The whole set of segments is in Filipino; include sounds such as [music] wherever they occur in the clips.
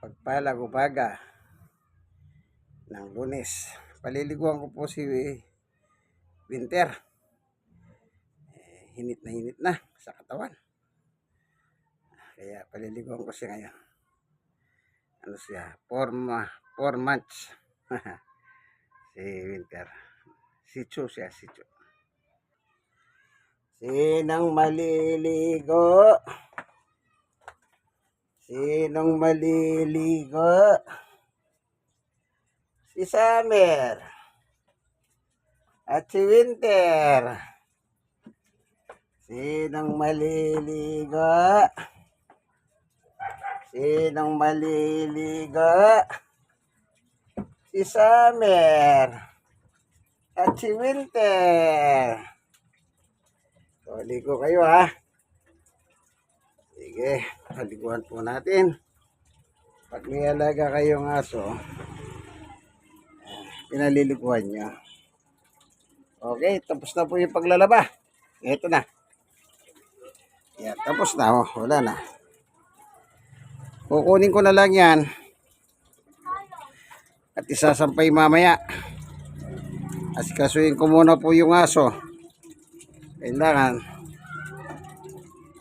mapagpalang umaga ng lunes. Paliliguan ko po si Winter. Eh, hinit na hinit na sa katawan. Kaya paliliguan ko siya ngayon. Ano siya? 4 ma 4 months. [laughs] si Winter. Si Chu siya, si Chu. Sinang maliligo? Sinong maliligo? Si Summer. At si Winter. Sinong maliligo? Sinong maliligo? Si Summer. At si Winter. So, ligo kayo ha. Sige, paliguan po natin. Pag may alaga kayong aso, pinaliliguan nyo. Okay, tapos na po yung paglalaba. Ito na. Yan, tapos na. Oh, wala na. Kukunin ko na lang yan. At isasampay mamaya. Asikasuhin ko muna po yung aso. Kailangan.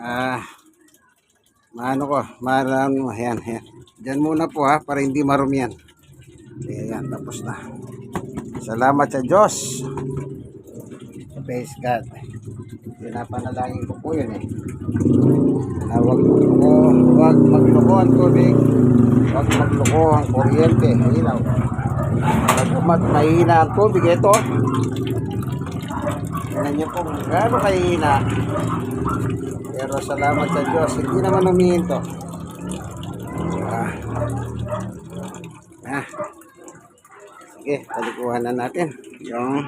Ah, maano ko, maano, ayan, ayan. Diyan muna po ha, para hindi marumi yan. Ayan, tapos na. Salamat sa Diyos. Praise God. Pinapanalangin ko po yun eh. Na wag magloko, wag magloko ang tubig, wag magloko ang kuryente, ilaw. Pag mahina ang tubig, ito. Tingnan niyo po gaano kahina. Pero salamat sa Diyos, hindi naman umihinto. Ah. Ah. Sige, palikuhan na natin yung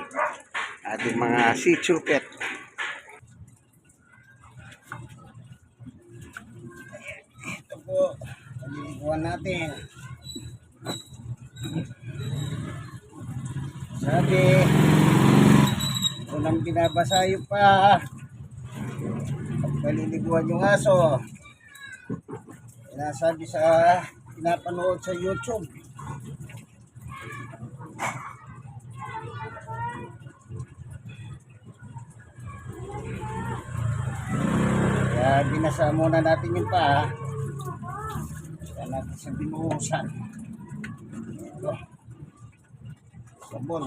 ating mga sea. Ito po, palikuhan natin. Sabi, unang binabasa yung pa. Pag paliliguan yung aso. Sinasabi sa pinapanood sa YouTube. Kaya binasa muna natin yung pa. Kaya natin sa binuhusan. Ito. Sabon.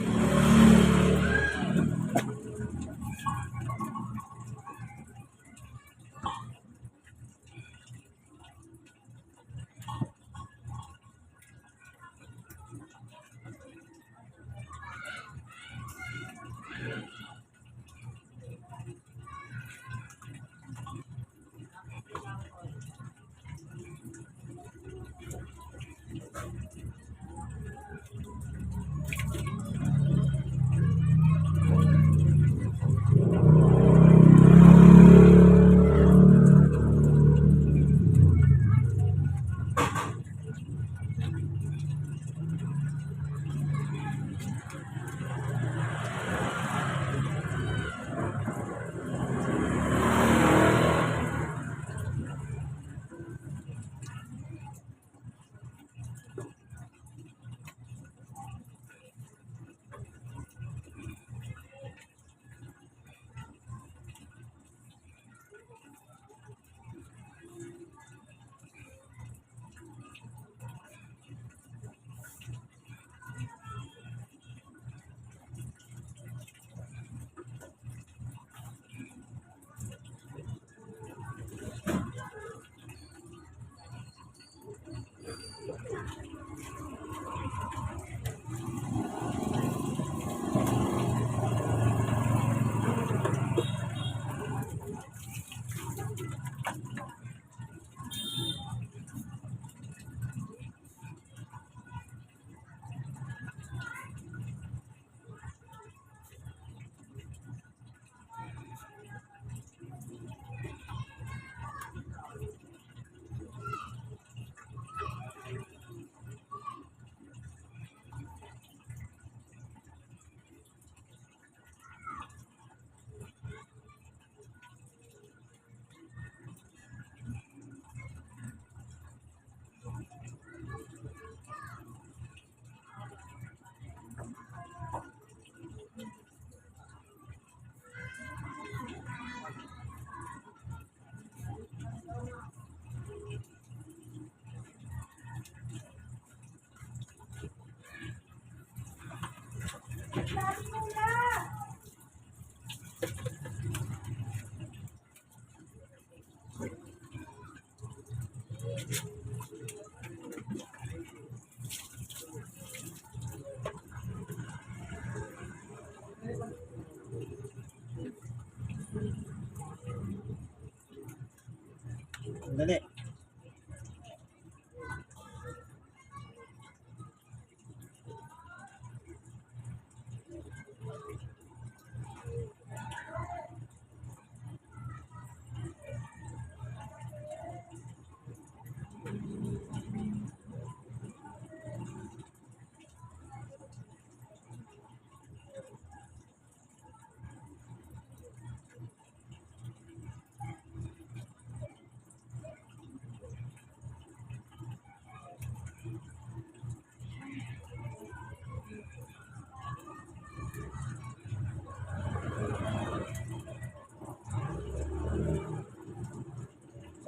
Dali.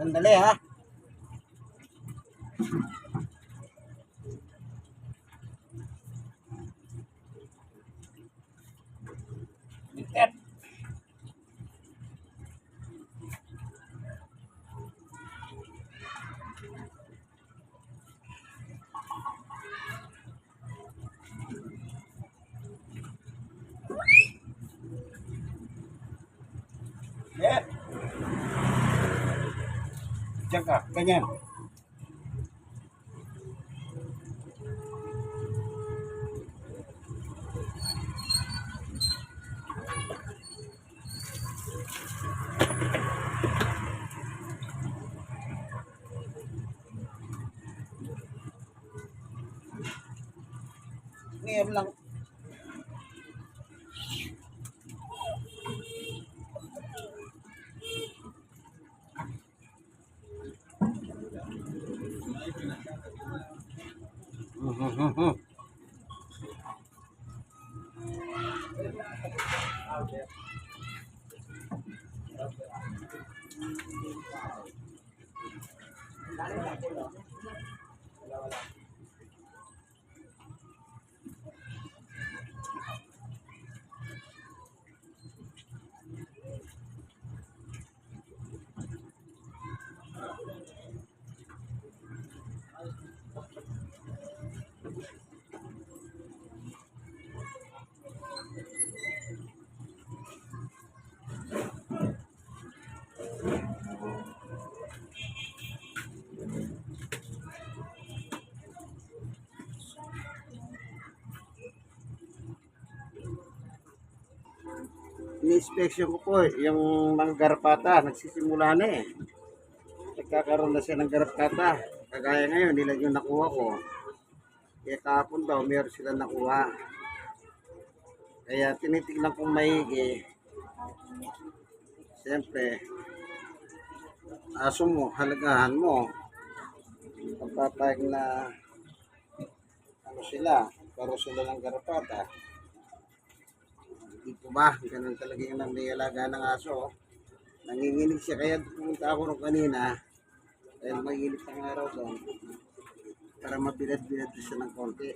Sandali ha. Diyan ka, ganyan. Ngayon lang. out there. Ini-inspection ko po yung mga garapata, nagsisimula na eh. Nagkakaroon na siya ng garapata. Kagaya ngayon, nila yung nakuha ko. Kaya kahapon daw, meron sila nakuha. Kaya tinitignan kong maigi. Siyempre, aso mo, halagahan mo. Pagpapayag na ano sila, karo sila ng garapata. Hindi po ba? Ganun talaga yung nangyayalaga ng aso. Nanginginig siya. Kaya pumunta ako nung kanina. Dahil mainit ang araw doon. Para mabilad-bilad siya ng konti.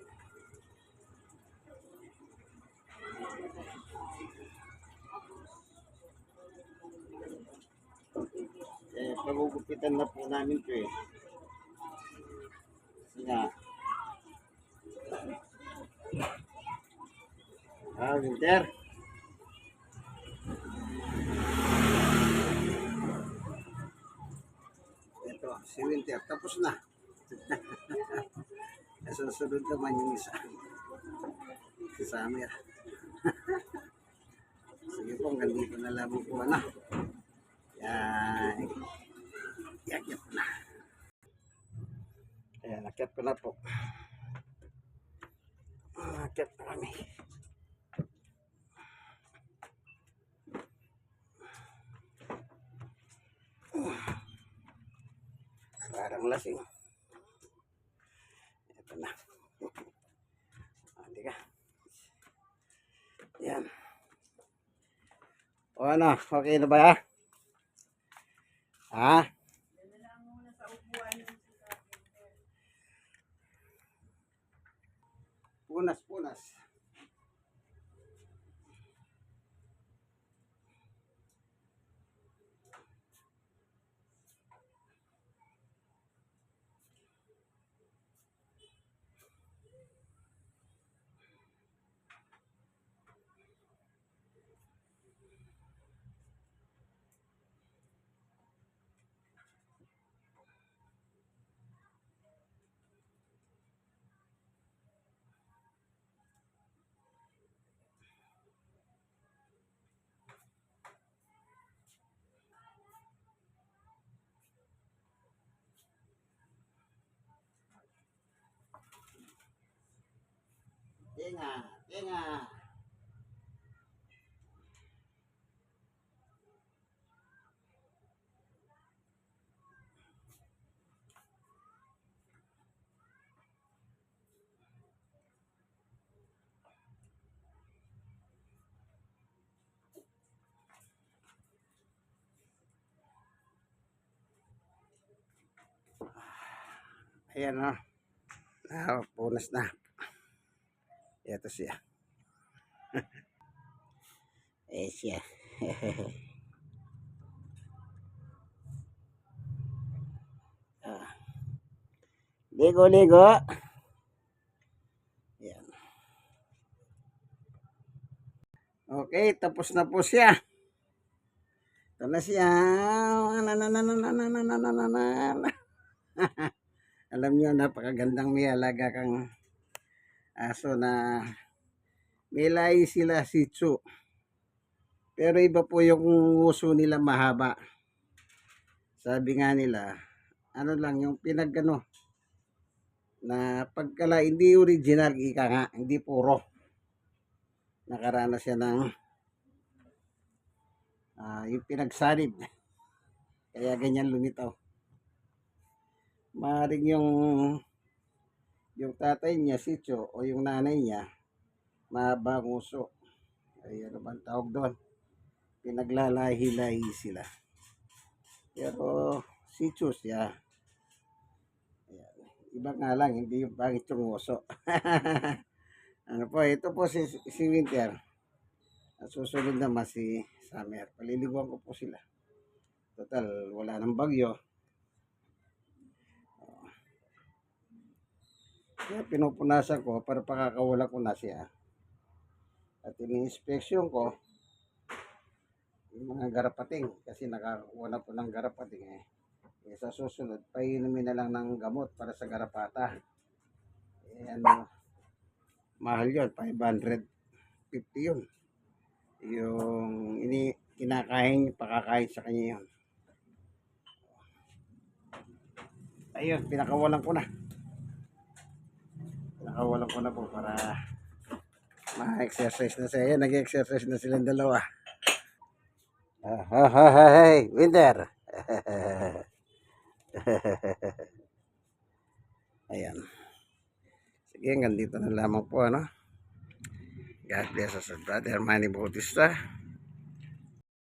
Eh, pagugupitan na po namin ito eh. Kasi nga, Ah, winter. Si Winter. Tapos na. [laughs] Susunod naman yung isa. Si Samir. [laughs] Sige po, hanggang dito na lang po ano. Yan. Yakyap na. Ayan, nakyat ko na po. Nakyat na kami. Lasing. Ito na. Hindi ka. Yan. O ano, okay na ba ya? Ha? Punas, punas. Tinga, tinga. Ayan o. Oh. Ah, bonus na. ya [laughs] terus [laughs] ya es ya Lego ligo. Yan. Tapos na po siya. Ito na siya. Alam niyo, napakagandang may alaga kang aso na may sila si Tzu. Pero iba po yung uso nila mahaba. Sabi nga nila, ano lang yung pinagano na pagkala hindi original ika nga, hindi puro. Nakaranas siya ng ah, yung pinagsanib. Kaya ganyan lumitaw. Maring yung yung tatay niya, si Cho, o yung nanay niya, mahabang uso. Ay, ano bang tawag doon? Pinaglalahi-lahi sila. Pero, si Cho siya. Ayan. Iba nga lang, hindi yung pangit yung uso. [laughs] ano po, ito po si, si Winter. At susunod naman si Summer. Paliliguan ko po sila. Total, wala nang bagyo. Kaya pinupunasan ko para pakakawala ko na siya. At ini-inspection ko yung mga garapating kasi nakakuha na po ng garapating eh. eh sa susunod, painumin na lang ng gamot para sa garapata. Eh ano, mahal yun, 550 yun. Yung ini kinakain, pakakain sa kanya yun. Ayun, pinakawalan ko na nakawalan ko na po para ma-exercise na sila. Nag-exercise na silang dalawa. Ah, hey, Winter. [laughs] Ayan. Sige, hanggang dito na lamang po, ano. God bless us, brother Manny Bautista.